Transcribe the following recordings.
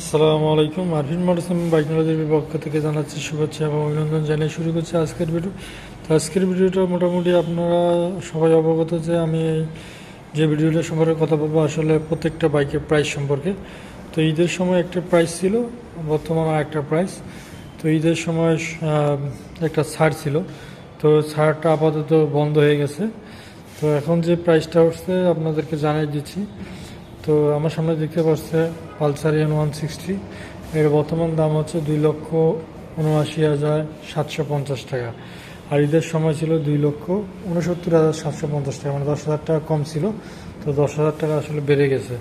আসসালামু আলাইকুম। আরফিন মোটরসাম বাইক নলেজের পক্ষ থেকে জানাচ্ছি শুভেচ্ছা এবং অভিনন্দন জানিয়ে শুরু করছি আজকের ভিডিও তো আজকের ভিডিওটা মোটামুটি আপনারা সবাই অবগত যে আমি যে ভিডিওটা সম্পর্কে কথা বলব আসলে প্রত্যেকটা বাইকের প্রাইস সম্পর্কে। তো ঈদের সময় একটা প্রাইস ছিল, বর্তমানে একটা প্রাইস তো ঈদের সময় একটা ছাড় ছিল। তো ছাড়টা আপাতত বন্ধ হয়ে গেছে। তো এখন যে প্রাইসটা উঠছে আপনাদেরকে জানিয়ে দিচ্ছি। তো আমার সামনে দেখতে পাচ্ছে পালসার এন ওয়ান সিক্সটি। এর বর্তমান দাম হচ্ছে দুই লক্ষ উনআশি হাজার সাতশো পঞ্চাশ টাকা। আর ঈদের সময় ছিল দুই লক্ষ উনসত্তর হাজার সাতশো পঞ্চাশ টাকা মানে দশ হাজার টাকা কম ছিল, তো দশ হাজার টাকা আসলে বেড়ে গেছে।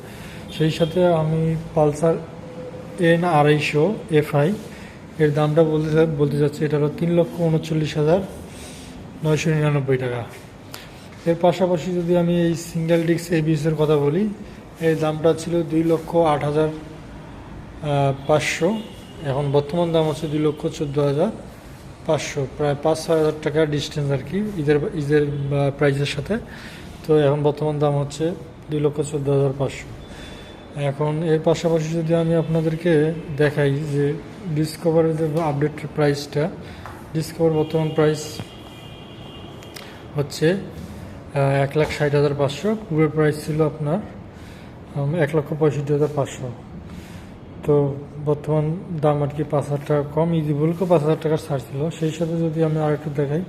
সেই সাথে আমি পালসার এন আড়াইশো এফআই এর দামটা বলতে বলতে চাচ্ছি, এটা হলো তিন লক্ষ উনচল্লিশ হাজার নয়শো নিরানব্বই টাকা। এর পাশাপাশি যদি আমি এই সিঙ্গেল ডিস্ক এবিএসের কথা বলি এর দামটা ছিল দুই লক্ষ আট হাজার পাঁচশো। এখন বর্তমান দাম হচ্ছে দুই লক্ষ চোদ্দ হাজার পাঁচশো। প্রায় পাঁচ, ছয় হাজার টাকা ডিস্টেন্স আর কি ঈদের ঈদের প্রাইজের সাথে। তো এখন বর্তমান দাম হচ্ছে দুই লক্ষ চোদ্দ হাজার পাঁচশো। এখন এর পাশাপাশি যদি আমি আপনাদেরকে দেখাই যে ডিসকভারের যে আপডেট প্রাইসটা ডিসকভার বর্তমান প্রাইস হচ্ছে এক লাখ ষাট হাজার পাঁচশো। পূর্বের প্রাইস ছিল আপনার এক লক্ষ পঁয়ষট্টি হাজার পাঁচশো। তো বর্তমান দাম আর কি পাঁচ হাজার টাকা কম। ইজিবুলকে পাঁচ হাজার টাকার ছাড় ছিল, সেই সাথে যদি আমি আর একটু দেখাই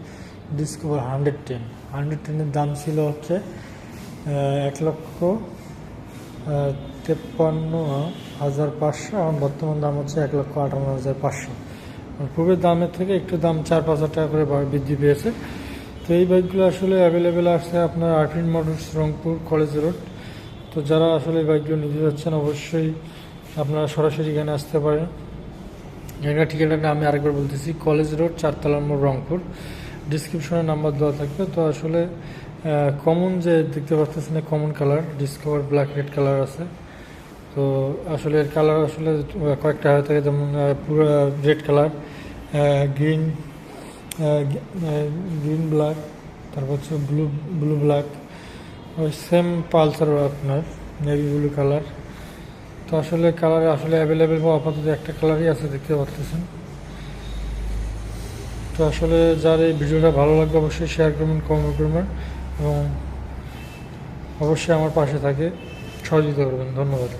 ডিসকভার হান্ড্রেড টেন। হান্ড্রেড টেনের দাম ছিল হচ্ছে এক লক্ষ তেপ্পান্ন হাজার পাঁচশো। এখন বর্তমান দাম হচ্ছে এক লক্ষ আটান্ন হাজার পাঁচশো। মানে পূর্বের দামের থেকে একটু দাম চার পাঁচ হাজার টাকা করে বৃদ্ধি পেয়েছে। তো এই বাইকগুলো আসলে অ্যাভেলেবেল আসছে আপনার Arfin motors Rangpur, college road তো যারা আসলে বাইকগুলো নিতে যাচ্ছেন অবশ্যই আপনারা সরাসরি এখানে আসতে পারেন। এখানে ঠিকানাটা আমি আরেকবার বলতেছি, কলেজ রোড, চারতলা মোড়, রংপুর। ডিসক্রিপশনে নাম্বার দেওয়া থাকবে। তো আসলে কমন যে দেখতে পাচ্ছেন common colour Discover black red colour আছে। তো আসলে এর কালার আসলে কয়েকটা হয়ে থাকে, যেমন পুরো red colour green green black তারপর হচ্ছে ব্লু ব্লু ব্ল্যাক ওই সেম পালসার আপনার নেভি ব্লু কালার তো আসলে কালার আসলে অ্যাভেলেবেল বা আপাতত একটা কালারই আছে, দেখতে পাচ্ছেন তো আসলে যার এই ভিডিওটা ভালো লাগবে অবশ্যই শেয়ার করবেন কমেন্ট করবেন এবং অবশ্যই আমার পাশে থাকে। সহযোগিতা করবেন। ধন্যবাদ।